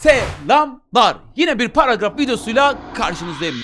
Selamlar. Yine bir paragraf videosuyla karşınızdayım.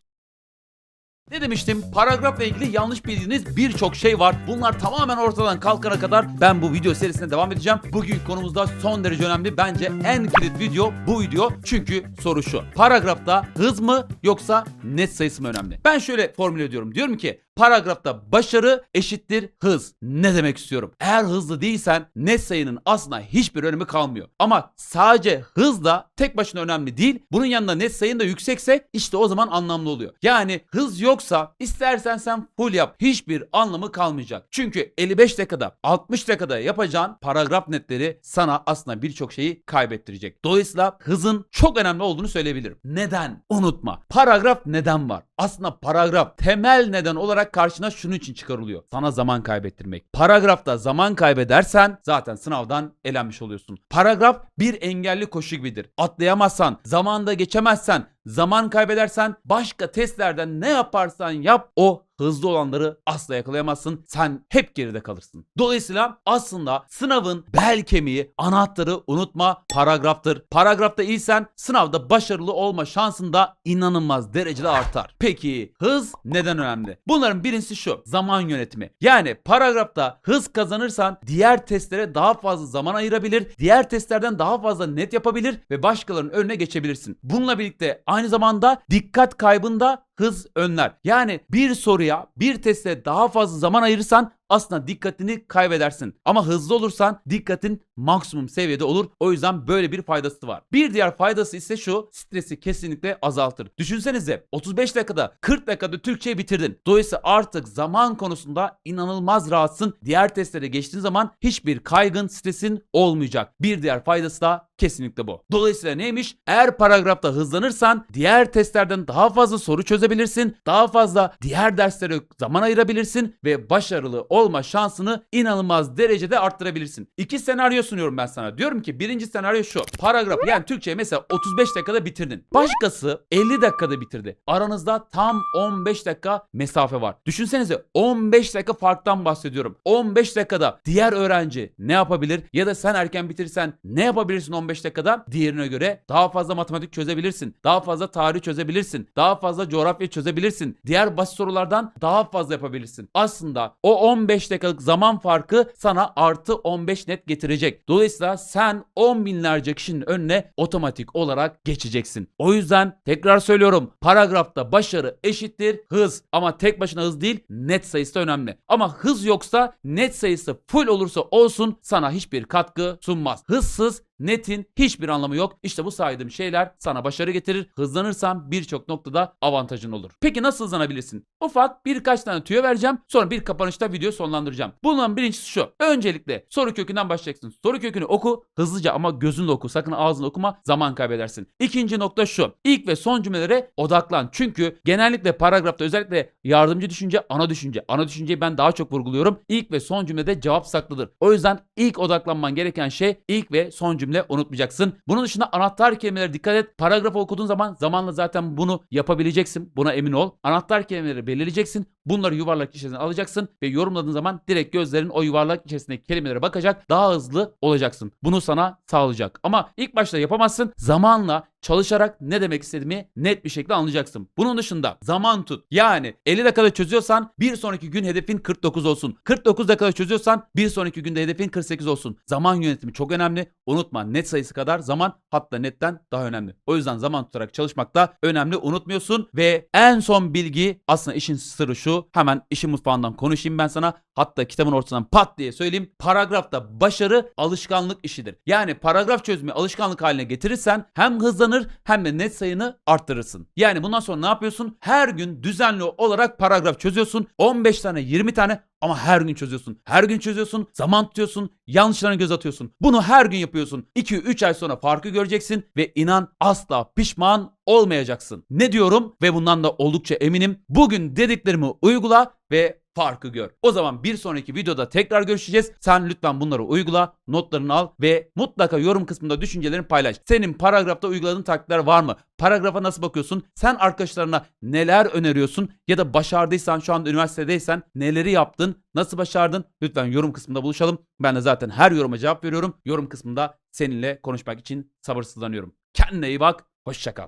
Ne demiştim? Paragrafla ilgili yanlış bildiğiniz birçok şey var. Bunlar tamamen ortadan kalkana kadar ben bu video serisine devam edeceğim. Bugün konumuzda son derece önemli. Bence en kilit video bu video. Çünkü soru şu. Paragrafta hız mı yoksa net sayısı mı önemli? Ben şöyle formüle ediyorum. Diyorum ki paragrafta başarı eşittir hız. Ne demek istiyorum? Eğer hızlı değilsen net sayının aslında hiçbir önemi kalmıyor. Ama sadece hız da tek başına önemli değil. Bunun yanında net sayın da yüksekse işte o zaman anlamlı oluyor. Yani hız yoksa istersen sen full yap. Hiçbir anlamı kalmayacak. Çünkü 55 dakikada 60 dakikada yapacağın paragraf netleri sana aslında birçok şeyi kaybettirecek. Dolayısıyla hızın çok önemli olduğunu söyleyebilirim. Neden? Unutma. Paragraf neden var? Aslında paragraf temel neden olarak karşına şunun için çıkarılıyor. Sana zaman kaybettirmek. Paragrafta zaman kaybedersen zaten sınavdan elenmiş oluyorsun. Paragraf bir engelli koşu gibidir. Atlayamazsan, zamanda geçemezsen, zaman kaybedersen başka testlerden ne yaparsan yap o hızlı olanları asla yakalayamazsın. Sen hep geride kalırsın. Dolayısıyla aslında sınavın bel kemiği, anahtarı unutma paragraftır. Paragrafta iyisen sınavda başarılı olma şansın da inanılmaz derecede artar. Peki hız neden önemli? Bunların birincisi şu. Zaman yönetimi. Yani paragrafta hız kazanırsan diğer testlere daha fazla zaman ayırabilir, diğer testlerden daha fazla net yapabilir ve başkalarının önüne geçebilirsin. Bununla birlikte aynı zamanda dikkat kaybında hız önler. Yani bir soruya, bir teste daha fazla zaman ayırırsan aslında dikkatini kaybedersin. Ama hızlı olursan dikkatin maksimum seviyede olur. O yüzden böyle bir faydası var. Bir diğer faydası ise şu. Stresi kesinlikle azaltır. Düşünsenize 35 dakikada 40 dakikada Türkçeyi bitirdin. Dolayısıyla artık zaman konusunda inanılmaz rahatsın. Diğer testlere geçtiğin zaman hiçbir kaygın, stresin olmayacak. Bir diğer faydası da kesinlikle bu. Dolayısıyla neymiş? Eğer paragrafta hızlanırsan diğer testlerden daha fazla soru çözebilirsin. Daha fazla diğer derslere zaman ayırabilirsin ve başarılı olma şansını inanılmaz derecede arttırabilirsin. İki senaryo sunuyorum ben sana. Diyorum ki birinci senaryo şu. Paragraf yani Türkçe mesela 35 dakikada bitirdin. Başkası 50 dakikada bitirdi. Aranızda tam 15 dakika mesafe var. Düşünsenize 15 dakika farktan bahsediyorum. 15 dakikada diğer öğrenci ne yapabilir ya da sen erken bitirsen ne yapabilirsin 15 dakikada? Diğerine göre daha fazla matematik çözebilirsin. Daha fazla tarih çözebilirsin. Daha fazla coğrafya çözebilirsin. Diğer basit sorulardan daha fazla yapabilirsin. Aslında o 15 dakikalık zaman farkı sana artı 15 net getirecek. Dolayısıyla sen 10 binlerce kişinin önüne otomatik olarak geçeceksin. O yüzden tekrar söylüyorum. Paragrafta başarı eşittir hız. Ama tek başına hız değil net sayısı da önemli. Ama hız yoksa net sayısı full olursa olsun sana hiçbir katkı sunmaz. Hızsız netin hiçbir anlamı yok. İşte bu saydığım şeyler sana başarı getirir. Hızlanırsan birçok noktada avantajın olur. Peki nasıl hızlanabilirsin? Ufak birkaç tane tüyo vereceğim. Sonra bir kapanışta video sonlandıracağım. Bunların birincisi şu. Öncelikle soru kökünden başlayacaksın. Soru kökünü oku hızlıca ama gözünle oku. Sakın ağzınla okuma. Zaman kaybedersin. İkinci nokta şu. İlk ve son cümlelere odaklan. Çünkü genellikle paragrafta özellikle yardımcı düşünce, ana düşünce. Ana düşünceyi ben daha çok vurguluyorum. İlk ve son cümlede cevap saklıdır. O yüzden ilk odaklanman gereken şey ilk ve son cümle unutmayacaksın. Bunun dışında anahtar kelimelere dikkat et. Paragrafı okuduğun zaman zamanla zaten bunu yapabileceksin. Buna emin ol. Anahtar kelimeleri belirleyeceksin. Bunları yuvarlak içerisine alacaksın ve yorumladığın zaman direkt gözlerin o yuvarlak içerisindeki kelimelere bakacak. Daha hızlı olacaksın. Bunu sana sağlayacak. Ama ilk başta yapamazsın. Zamanla çalışarak ne demek istediğimi net bir şekilde anlayacaksın. Bunun dışında zaman tut. Yani 50 dakikada çözüyorsan bir sonraki gün hedefin 49 olsun. 49 dakikada çözüyorsan bir sonraki günde hedefin 48 olsun. Zaman yönetimi çok önemli. Unutma net sayısı kadar zaman hatta netten daha önemli. O yüzden zaman tutarak çalışmak da önemli. Unutmuyorsun ve en son bilgi aslında işin sırrı şu. Hemen işin mutfağından konuşayım ben sana. Hatta kitabın ortasından pat diye söyleyeyim. Paragrafta başarı alışkanlık işidir. Yani paragraf çözümü alışkanlık haline getirirsen hem hızlanır hem de net sayını arttırırsın. Yani bundan sonra ne yapıyorsun? Her gün düzenli olarak paragraf çözüyorsun. 15 tane 20 tane ama her gün çözüyorsun. Her gün çözüyorsun. Zaman tutuyorsun. Yanlışlarına göz atıyorsun. Bunu her gün yapıyorsun. 2-3 ay sonra farkı göreceksin ve inan asla pişman olmayacaksın. Ne diyorum ve bundan da oldukça eminim. Bugün dediklerimi uygula ve farkı gör. O zaman bir sonraki videoda tekrar görüşeceğiz. Sen lütfen bunları uygula, notlarını al ve mutlaka yorum kısmında düşüncelerini paylaş. Senin paragrafta uyguladığın taktikler var mı? Paragrafa nasıl bakıyorsun? Sen arkadaşlarına neler öneriyorsun? Ya da başardıysan şu anda üniversitedeysen neleri yaptın? Nasıl başardın? Lütfen yorum kısmında buluşalım. Ben de zaten her yoruma cevap veriyorum. Yorum kısmında seninle konuşmak için sabırsızlanıyorum. Kendine iyi bak. Hoşça kal.